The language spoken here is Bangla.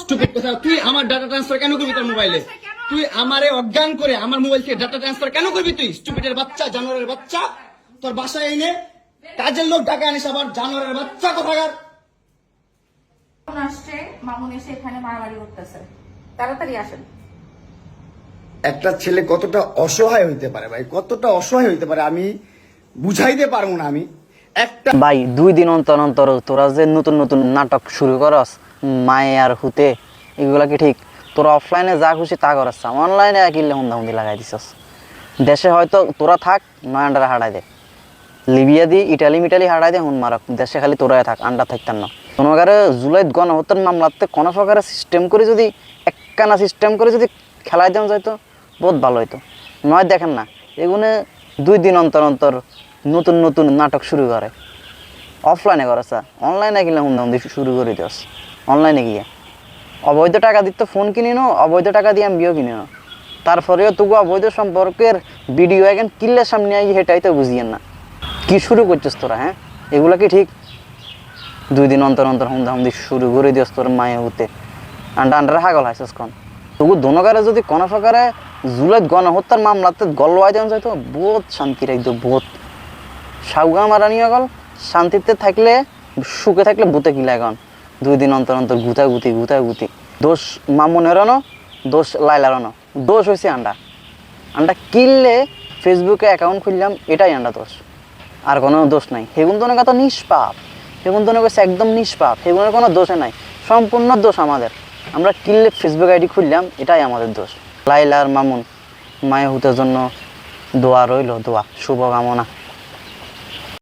স্টুপিড কথা। তুই আমার ডাটা ট্রান্সফার কেন করবি তোর মোবাইলে তুই আমারে অজ্ঞান করে আমার মোবাইল থেকে ডাটা ট্রান্সফার কেন করবি তুই? স্টুপিডের বাচ্চা জানোয়ারের বাচ্চা। তোর বাসায় এনে কাজের লোক ডাকা আনিস আবার জানোয়ারের বাচ্চা কোথাকার? আসছে মামুন এসে এখানে মারামারি করতেছে। তাড়াতাড়ি আসেন। একটা ছেলে কতটা অসহায় হইতে পারে ভাই? কতটা অসহায় হইতে পারে আমি বুঝাইতে পারব না আমি। একটা ভাই দুই দিন অন্তর অন্তর তোরা যে নতুন নতুন নাটক শুরু করস মায়ে আর হুতে, এগুলা কি ঠিক? তোরা অফলাইনে যা খুশি তা করস অনলাইনে কিনলে হুন্দা হুন্দি লাগাই দিছস। দেশে হয়তো তোরা থাক নয় আন্ডারে হারাই দে। লিবিয়া দি, ইটালি মিটালি হারাই দে, হুন মারক। দেশে খালি তোরাই থাক আন্ডার থাকতাম না। কোনো প্রকারে জুলাইত গণহত্যার মামলাতে কোনো প্রকারে সিস্টেম করে যদি, একখানা সিস্টেম করে যদি খেলাই দেওয়া যাইতো, বহুত ভালো হইতো। নয় দেখেন না এগুলো দুই দিন অন্তর অন্তর নতুন নতুন নাটক শুরু করে। অফলাইনে করে স্যার অনলাইনে কিনলে দাম শুরু করে দিস অনলাইনে গিয়ে। অবৈধ টাকা দিত ফোন কিনে নো অবৈধ টাকা দিয়ে আমি বিয়েও কিনি না তারপরেও তবু অবৈধ সম্পর্কের ভিডিও এখন কিল্লের সামনে আই হেটাই তো বুঝিয়েন না। কি শুরু করছিস তোরা হ্যাঁ? এগুলা কি ঠিক? দুই দিন অন্তর অন্তর হুম দাম দিয়ে শুরু করে দিস তোর মায়ে হতে। আন্ডা আন্ডারে হাগল হাইছিস কন? তবু দোনোকারে যদি কোনো প্রকারে জুলাইত গণহত্যার মামলাতে গলওয়াই দেওয়া যায় তো বহুত শান্তি রাখতো বহুত। সাউগা নিয়ে গল শান্তিতে থাকলে, সুখে থাকলে বুতে কিলা এখন দুই দিন অন্তর অন্তর গুতা গুতি গুতা গুতি দোষ মামুনেরও ন দোষ লাইলারও দোষ হয়েছে আন্ডা। আন্ডা কিনলে ফেসবুকে অ্যাকাউন্ট খুললাম, এটাই আন্ডা দোষ। আর কোনো দোষ নাই। তো তো নিষ্পাপ। সেগুন তো কাছে একদম নিষ্পাপ। সেগুনের কোনো দোষে নাই। সম্পূর্ণ দোষ আমাদের। আমরা কিনলে ফেসবুক আইডি খুললাম, এটাই আমাদের দোষ। লাইলার মামুন মায়ে হুতের জন্য দোয়া রইল, দোয়া। শুভকামনা।